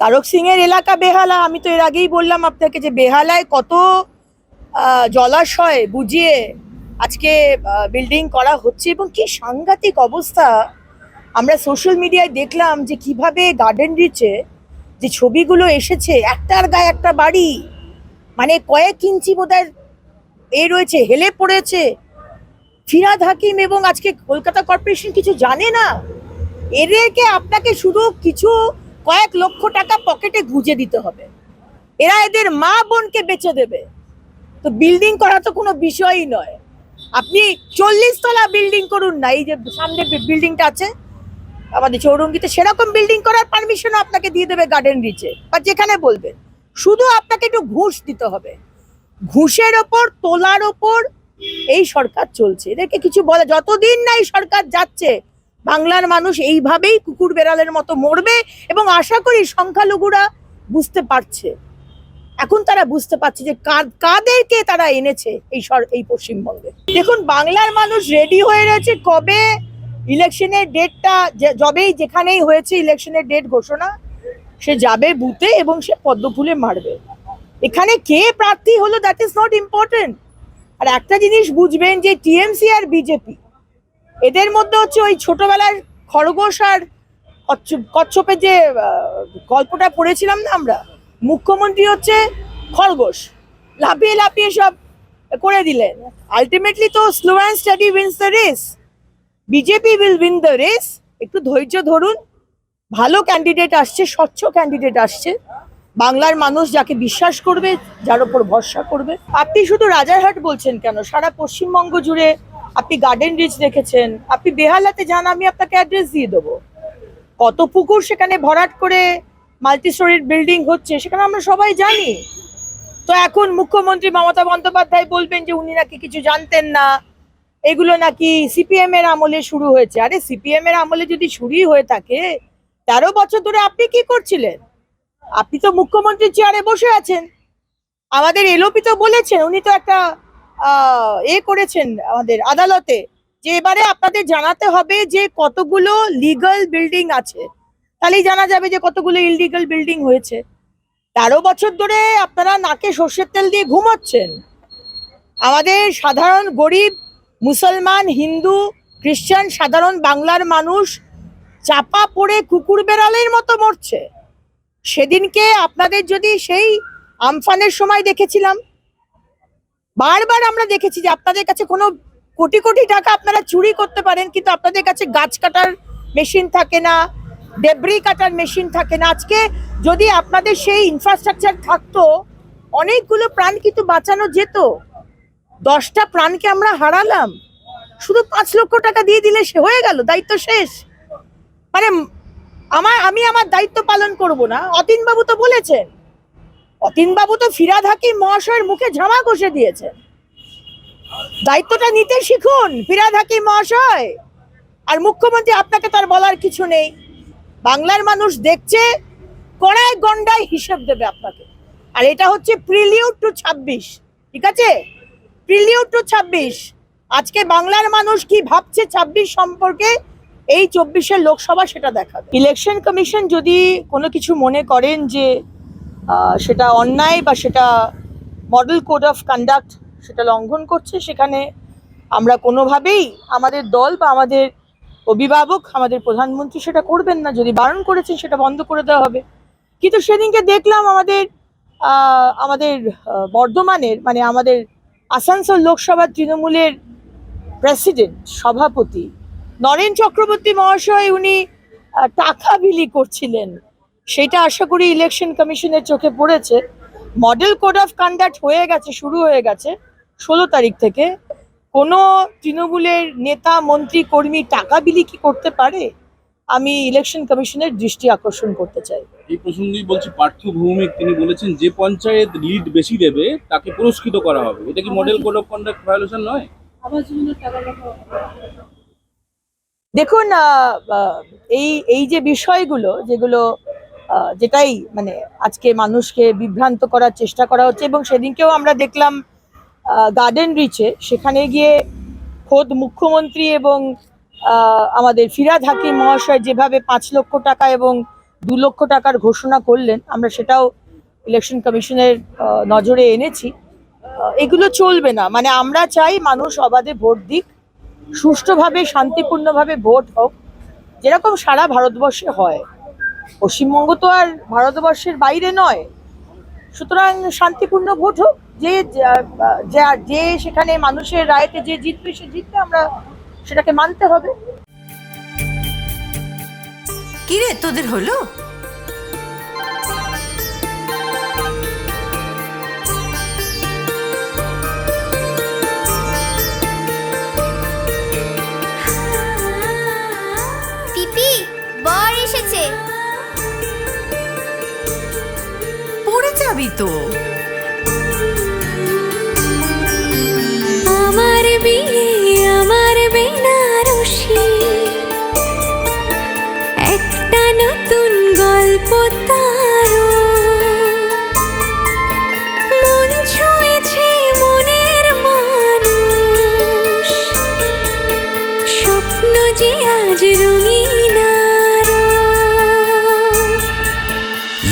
তারক সিং এর এলাকা বেহালা, আমি তো এর আগেই বললাম আপনাকে যে বেহালায় কত জলাশয় বুঝিয়ে আজকে বিল্ডিং করা হচ্ছে এবং কি সাংঘাতিক অবস্থা। আমরা সোশ্যাল মিডিয়ায় দেখলাম যে কীভাবে গার্ডেন রিচে যে ছবিগুলো এসেছে, একটার গায়ে একটা বাড়ি মানে কয়েক ইঞ্চি বোধহয় এ রয়েছে, হেলে পড়েছে। ফিরাদ হাকিম এবং আজকে কলকাতা কর্পোরেশন কিছু জানে না? এদেরকে আপনাকে শুধু কিছু কয়েক লক্ষ টাকা পকেটে গুজে দিতে হবে। এরা এদের মা বোনকে বেচে দেবে। তো বিল্ডিং করা তো কোনো বিষয়ই নয়। আপনি চল্লিশ তলা বিল্ডিং করুন না, এই যে সামনে বিল্ডিংটা আছে, আমাদের চৌরঙ্গিতে সেরকম বিল্ডিং করার পারমিশন আপনাকে দিয়ে দেবে গার্ডেন রিচে বা যেখানে বলবেন। শুধু আপনাকে একটু ঘুষ দিতে হবে। ঘুষের ওপর, তোলার ওপর এই সরকার চলছে। এদেরকে কিছু বলে যতদিন না এই সরকার যাচ্ছে বাংলার মানুষ এইভাবেই কুকুর বেড়ালের মতো মরবে এবং আশা করি সংখ্যালঘুরা বুঝতে পারছে। এখন তারা বুঝতে পারছে যে কাদেরকে তারা এনেছে এই এই পশ্চিমবঙ্গে। দেখুন, বাংলার মানুষ রেডি হয়ে রয়েছে কবে? ইলেকশনের ডেটটা যবেই যেখানেই হয়েছে ইলেকশনের ডেট ঘোষণা, সে যাবে বুথে এবং সে পদ্ম ফুলে মারবে। এখানে কে প্রার্থী হলো দ্যাট ইজ নট ইম্পর্টেন্ট আর একটা জিনিস বুঝবেন যে টিএমসি আর বিজেপি এদের মধ্যে হচ্ছে ওই ছোটবেলার খরগোশ আর কচ্ছপ- কচ্ছপের যে গল্পটা পড়েছিলাম না আমরা? মুখ্যমন্ত্রী হচ্ছে খরগোশ। লাফিয়ে লাফিয়ে সব করে দিলেন। আলটিমেটলি তো slow and steady wins the race BJP will win the race একটু ধৈর্য ধরুন। ভালো ক্যান্ডিডেট আসছে, স্বচ্ছ ক্যান্ডিডেট আসছে। বাংলার মানুষ যাকে বিশ্বাস করবে, যার ওপর ভরসা করবে। আপনি শুধু রাজারহাট বলছেন কেন? সারা পশ্চিমবঙ্গ জুড়ে আপনি গার্ডেন রিচ দেখেছেন, আপনি বেহালাতে যান, আমি আপনাকে অ্যাড্রেস দিয়ে দেবো। কত পুকুর সেখানে ভরাট করে মাল্টি স্টোরির বিল্ডিং হচ্ছে, সেখানে আমরা সবাই জানি। তো এখন মুখ্যমন্ত্রী মমতা বন্দ্যোপাধ্যায় বলবেন যে উনি নাকি কিছু জানতেন না। এগুলো নাকি সিপিএম এর আমলে শুরু হয়েছে। আরে সিপিএম এর আমলে যদি শুরুই হয়ে থাকে, তেরো বছর ধরে আপনি কি করছিলেন? আপনি তো মুখ্যমন্ত্রীর চেয়ারে বসে আছেন। আমাদের এলোপি তো বলেছেন, উনি তো একটা এ করেছেন আমাদের আদালতে যে এবারে আপনাদের জানাতে হবে যে কতগুলো লিগাল বিল্ডিং আছে। তাহলেই জানা যাবে যে কতগুলো ইললিগাল বিল্ডিং হয়েছে। তেরো বছর ধরে আপনারা নাকে সর্ষের তেল দিয়ে ঘুমোচ্ছেন। আমাদের সাধারণ গরিব, মুসলমান, হিন্দু, খ্রিস্টান, সাধারণ বাংলার মানুষ চাপা পড়ে কুকুর বেড়ালের মতো মরছে। সেদিনকে আপনাদের যদি সেই আমফানের সময় দেখেছিলাম বারবার আমরা দেখেছি যে আপনাদের কাছে কোনো কোটি কোটি টাকা আপনারা চুরি করতে পারেন, কিন্তু আপনাদের কাছে গাছ কাটার মেশিন থাকে না ডেব্রি কাটার মেশিন থাকে না। আজকে যদি আপনাদের সেই ইনফ্রাস্ট্রাকচার থাকতো, অনেকগুলো প্রাণ কিন্তু বাঁচানো যেত। দশটা প্রাণকে আমরা হারালাম। শুধু পাঁচ লক্ষ টাকা দিয়ে দিলে সে হয়ে গেল, দায়িত্ব শেষ। মানে আমার আমি আমার দায়িত্ব পালন করব না। অতীন বাবু তো বলেছেন অতীন বাবু তো ফিরাদ হাকিম মহাশয়ের মুখে ঝামা কষে দিয়েছেন দায়িত্বটা নিতে শিখুন, ফিরাদ হাকিম মহাশয়। আর মুখ্যমন্ত্রী, আপনাকে তার বলার কিছু নেই। বাংলার মানুষ দেখছে, কড়ায় গন্ডায় হিসেব দেবে আপনাকে। আর এটা হচ্ছে প্রিলিউড টু ছাব্বিশ, ঠিক আছে? প্রিলিউড টু ছাব্বিশ। আজকে বাংলার মানুষ কি ভাবছে ছাব্বিশ সম্পর্কে? এই চব্বিশের লোকসভা সেটা দেখাবে। ইলেকশন কমিশন যদি কোনো কিছু মনে করেন যে সেটা অন্যায় বা সেটা মডেল কোড অফ কন্ডাক্ট সেটা লঙ্ঘন করছে, সেখানে আমরা কোনোভাবেই আমাদের দল বা আমাদের অভিভাবক, আমাদের প্রধানমন্ত্রী সেটা করবেন না। যদি বারণ করেছেন, সেটা বন্ধ করে দেওয়া হবে। কিন্তু সেদিনকে দেখলাম আমাদের আমাদের বর্ধমানের মানে আমাদের আসানসোল লোকসভার তৃণমূলের প্রেসিডেন্ট সভাপতি নরেন চক্রবর্তী মহাশয়, উনি টাকা বিলি করছিলেন। সেটা আশা করি ইলেকশন কমিশনের চোখে পড়েছে। মডেল কোড অফ কন্ডাক্ট হয়ে গেছে শুরু হয়ে গেছে। ষোলো তারিখ থেকে। কোনো তৃণমূলের নেতা মন্ত্রী কর্মী টাকা বিলি কি করতে পারে? আমি ইলেকশন কমিশনের দৃষ্টি আকর্ষণ করতে চাই। এই প্রসঙ্গেই বলছি পার্থ ভৌমিক তিনি বলেছেন যে পঞ্চায়েত লিড বেশি দেবে তাকে পুরস্কৃত করা হবে। এটা কি model code of conduct violation নয়? দেখুন এই এই যে বিষয়গুলো যেগুলো যেটাই মানে আজকে মানুষকে বিভ্রান্ত করার চেষ্টা করা হচ্ছে এবং সেদিনকেও আমরা দেখলাম গার্ডেন রিচে সেখানে গিয়ে খোদ মুখ্যমন্ত্রী এবং আমাদের ফিরাদ হাকিম মহাশয় যেভাবে পাঁচ লক্ষ টাকা এবং দু লক্ষ টাকার ঘোষণা করলেন, আমরা সেটাও ইলেকশন কমিশনের নজরে এনেছি। এগুলো চলবে না। মানে আমরা চাই মানুষ অবাধে ভোট দিক, সুষ্ঠুভাবে, শান্তিপূর্ণভাবে ভোট হোক, যেরকম সারা ভারতবর্ষে হয়। পশ্চিমবঙ্গ তো আর ভারতবর্ষের বাইরে নয়। সুতরাং শান্তিপূর্ণ ভোট হোক, যে, যা- সেখানে মানুষের রায়তে যে জিতবে, সে জিতবে, আমরা সেটাকে মানতে হবে। কিরে, তোদের হলো? পড়ে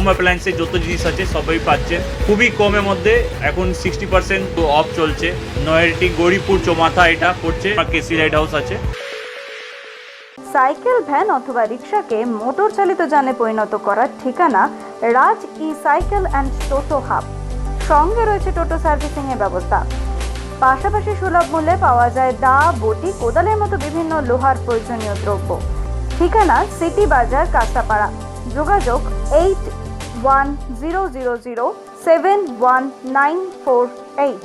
হোম অ্যাপ্লায়েন্সের যত জিনিস আছে, সবই পাচ্ছেন খুবই কমের মধ্যে এখন সিক্সটি পার্সেন্ট অফ চলছে। নয়ারটি গৌরীপুর চৌমাথা এটা পড়ছে কেসি লাইট হাউস আছে। সাইকেল, ভ্যান অথবা রিক্সাকে মোটর চালিত যানে পরিণত করার ঠিকানা Raj e cycle and toto hub. সঙ্গে রয়েছে টোটো সার্ভিসিং এর ব্যবস্থা। পাশাপাশি সুলভ মূল্যে পাওয়া যায় দা বটি, কোদালের মতো বিভিন্ন লোহার প্রয়োজনীয় দ্রব্য। ঠিকানা সিটি বাজার কাঁচাপাড়া যোগাযোগ eight one zero zero zero seven one nine four eight.